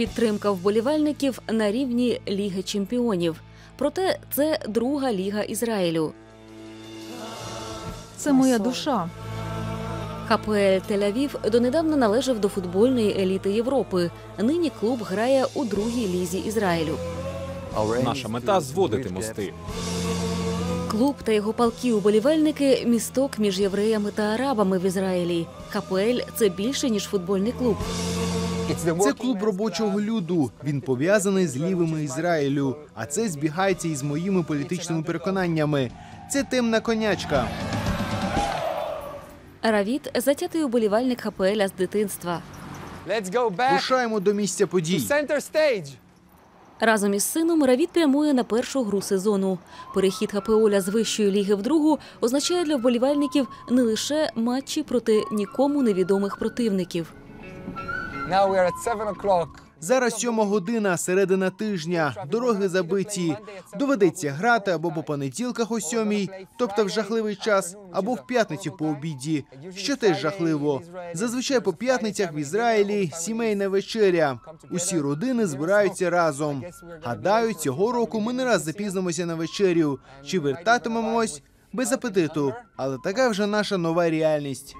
Підтримка вболівальників на рівні Ліги Чемпіонів. Проте це друга ліга Ізраїлю. Це моя душа. ХПЛ Тель-Авів донедавна належав до футбольної еліти Європи. Нині клуб грає у другій лізі Ізраїлю. Наша мета зводити мости. Клуб та його палкі уболівальники місток між євреями та арабами в Ізраїлі. ХПЛ – це більше ніж футбольний клуб. Це клуб робочого люду. Він пов'язаний з лівими Ізраїлю, а це збігається із моїми політичними переконаннями. Це темна конячка. Равіт – затятий уболівальник ХПЛ з дитинства. Рушаємо до місця подій. Разом із сином Равіт прямує на першу гру сезону. Перехід ХПОля з вищої ліги в другу означає для вболівальників не лише матчі проти нікому невідомих противників. Зараз сьома година, середина тижня, дороги забиті. Доведеться грати або по понеділках о сьомій, тобто в жахливий час, або в п'ятницю по обіді, що теж жахливо. Зазвичай по п'ятницях в Ізраїлі сімейна вечеря. Усі родини збираються разом. Гадаю, цього року ми не раз запізнимося на вечерю чи вертатимемось без апетиту, але така вже наша нова реальність.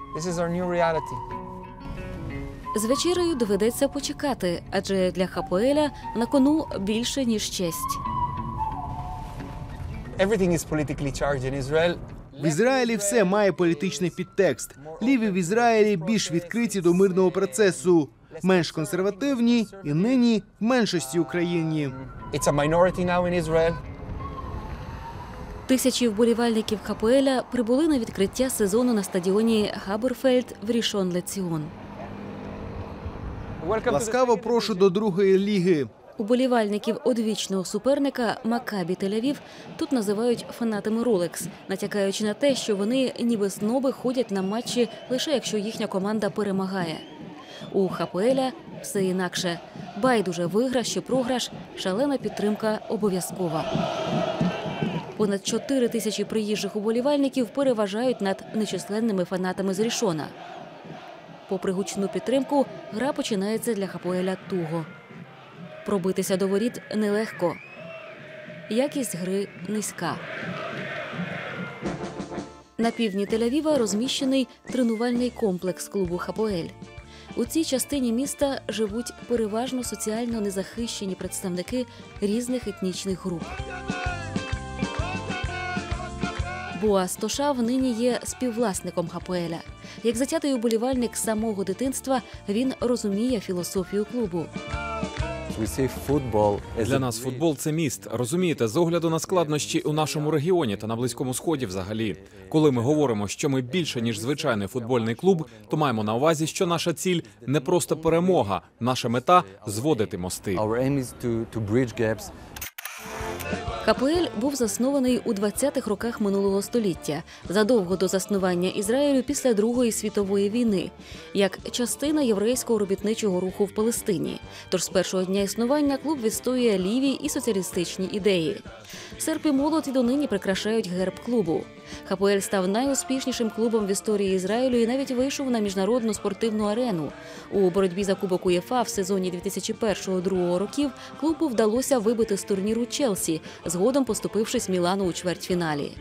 З вечерею доведеться почекати, адже для ХПЛа на кону більше ніж честь. В Ізраїлі все має політичний підтекст. Ліві в Ізраїлі більш відкриті до мирного процесу, менш консервативні і нині в меншості в Україні. Тисячі вболівальників ХПЛа прибули на відкриття сезону на стадіоні Габерфельд в Рішон Леціон. Ласкаво прошу до другої ліги. Уболівальників одвічного суперника Макабі Тель-Авів тут називають фанатами Ролекс, натякаючи на те, що вони ніби сноби ходять на матчі лише якщо їхня команда перемагає. У ХПЛа все інакше. Байдуже виграш чи програш, шалена підтримка обов'язкова. Понад 4 тисячі приїжджих уболівальників переважають над нечисленними фанатами з Рішона. Попри гучну підтримку, гра починається для ХПЛа туго. Пробитися до воріт нелегко. Якість гри низька. На півдні Тель-Авіва розміщений тренувальний комплекс клубу Хапоель. У цій частині міста живуть переважно соціально незахищені представники різних етнічних груп. Боас Тошав нині є співвласником Хапоеля. Як затятий уболівальник самого дитинства, він розуміє філософію клубу. Для нас футбол це міст. Розумієте, з огляду на складнощі у нашому регіоні та на близькому сході, взагалі, коли ми говоримо, що ми більше ніж звичайний футбольний клуб, то маємо на увазі, що наша ціль не просто перемога, наша мета зводити мости. КПЛ був заснований у 20-х роках минулого століття, задовго до заснування Ізраїлю після Другої світової війни, як частина єврейського робітничого руху в Палестині. Тож з першого дня існування клуб відстоює ліві і соціалістичні ідеї. Серп і і донині прикрашають герб клубу. ХПЛ став найуспішнішим клубом в історії Ізраїлю і навіть вийшов на міжнародну спортивну арену. У боротьбі за кубок УЄФА в сезоні 2001-2002 років клубу вдалося вибити з турніру Челсі, згодом поступившись Мілану у чвертьфіналі.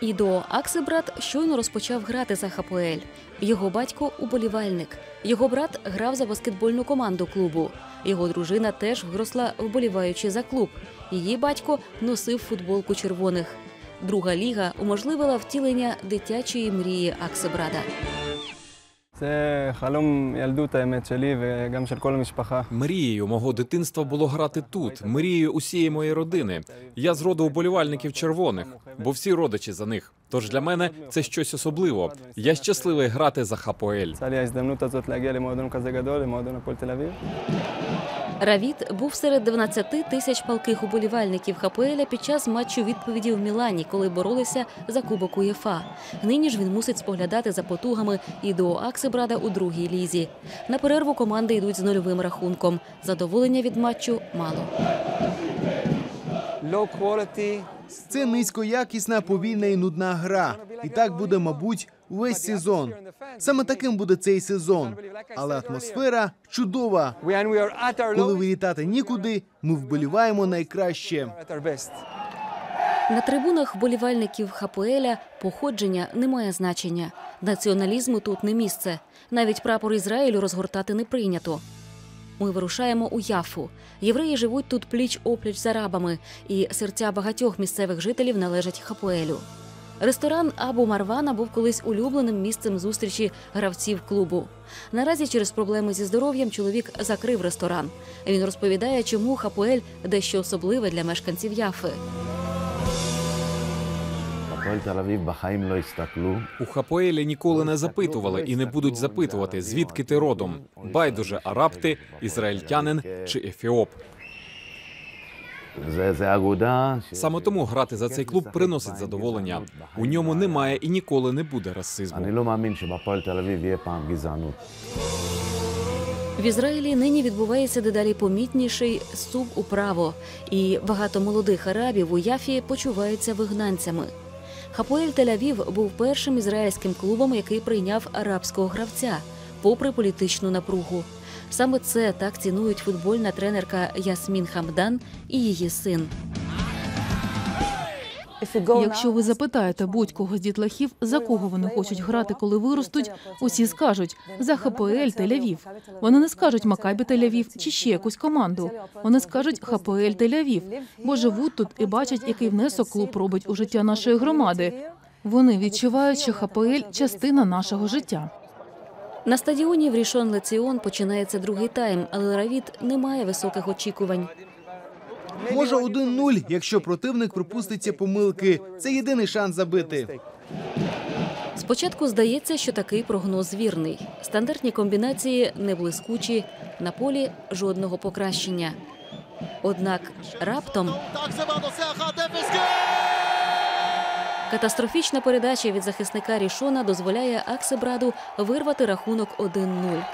Ідо Аксебрат щойно розпочав грати за ХПЛ. Його батько уболівальник. Його брат грав за баскетбольну команду клубу. Його дружина теж виросла, вболіваючи за клуб. Її батько носив футболку червоних. Друга ліга уможливила втілення дитячої мрії Аксебрада. Це халом яльдута емет вегам шель. Мрією мого дитинства було грати тут. Мрією усієї моєї родини. Я з роду вболівальників червоних, бо всі родичі за них. Тож для мене це щось особливо. Я щасливий грати за Хапоель. Салія здамнута зот лагелі модон казегадолі модон Равіт був серед 12 тисяч палких уболівальників ХПЛ під час матчу відповіді в Мілані, коли боролися за кубок УЄФА. Нині ж він мусить споглядати за потугами і до Аксебрада у другій лізі. На перерву команди йдуть з нульовим рахунком. Задоволення від матчу мало. Low quality. Це низькоякісна, повільна і нудна гра. І так буде, мабуть, увесь сезон. Саме таким буде цей сезон. Але атмосфера чудова. Коли вилітати нікуди, ми вболіваємо найкраще. На трибунах вболівальників Хапуеля походження не має значення. Націоналізму тут не місце. Навіть прапор Ізраїлю розгортати не прийнято. Ми вирушаємо у Яфу. Євреї живуть тут пліч опліч з арабами, і серця багатьох місцевих жителів належать Хапуелю. Ресторан Абу Марвана був колись улюбленим місцем зустрічі гравців клубу. Наразі через проблеми зі здоров'ям чоловік закрив ресторан. Він розповідає, чому Хапуель дещо особливе для мешканців Яфи. У Хапоелі ніколи не запитували і не будуть запитувати, звідки ти родом. Байдуже араб ти, ізраїльтянин чи ефіоп. Саме тому грати за цей клуб приносить задоволення. У ньому немає і ніколи не буде расизму. В Ізраїлі нині відбувається дедалі помітніший сув управо, і багато молодих арабів у Яфі почуваються вигнанцями. Хапоель Тель-Авів був першим ізраїльським клубом, який прийняв арабського гравця, попри політичну напругу. Саме це так цінують футбольна тренерка Ясмін Хамдан і її син. Якщо ви запитаєте будь-кого з дітлахів, за кого вони хочуть грати, коли виростуть, усі скажуть за ХПЛ Тель-Авів. Вони не скажуть Макабі Тель-Авів чи ще якусь команду. Вони скажуть ХПЛ Тель-Авів, бо живуть тут і бачать, який внесок клуб робить у життя нашої громади. Вони відчувають, що ХПЛ – частина нашого життя. На стадіоні в Рішон Леціон починається другий тайм, але Равіт не має високих очікувань. Може 1-0, якщо противник припуститься помилки. Це єдиний шанс забити. Спочатку здається, що такий прогноз вірний. Стандартні комбінації не блискучі, на полі жодного покращення. Однак раптом катастрофічна передача від захисника Рішона дозволяє Аксебраду вирвати рахунок 1-0.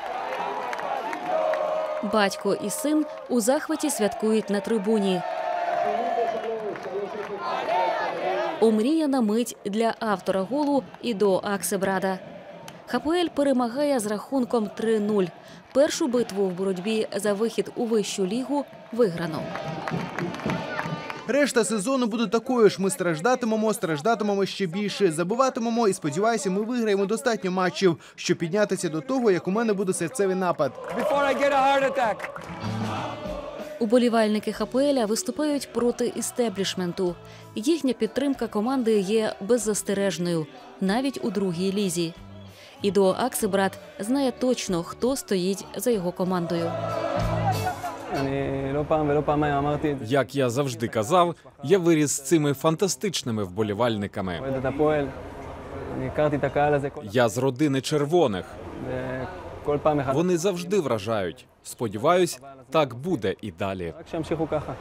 Батько і син у захваті святкують на трибуні. Омріяна мить для автора голу і до Аксебрада. Хапуель перемагає з рахунком 3-0. Першу битву в боротьбі за вихід у вищу лігу виграно. Решта сезону буде такою ж. Ми страждатимемо, страждатимемо ще більше, забиватимемо і сподіваюся, ми виграємо достатньо матчів, щоб піднятися до того, як у мене буде серцевий напад. Уболівальники Хапуеля виступають проти істеблішменту. Їхня підтримка команди є беззастережною, навіть у другій лізі. І до Аксебрат знає точно, хто стоїть за його командою. אני לא פעם ולא פעמיים אמרתי את זה. Як я завжди казав, я виріс з цими фантастичними вболівальниками. אוהד את הפועל. אני הכרתי את הקהל הזה כל... Я з родини червоних. וכל פעם מחדש. Вони завжди вражають. Сподіваюсь, так буде і далі. רק שימשיכו ככה.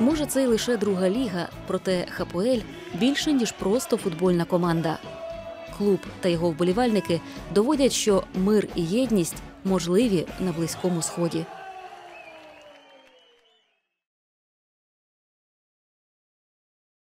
Може, це й лише друга ліга, проте Хапуель більше ніж просто футбольна команда. Клуб та його вболівальники доводять, що мир і єдність можливі на близькому сході.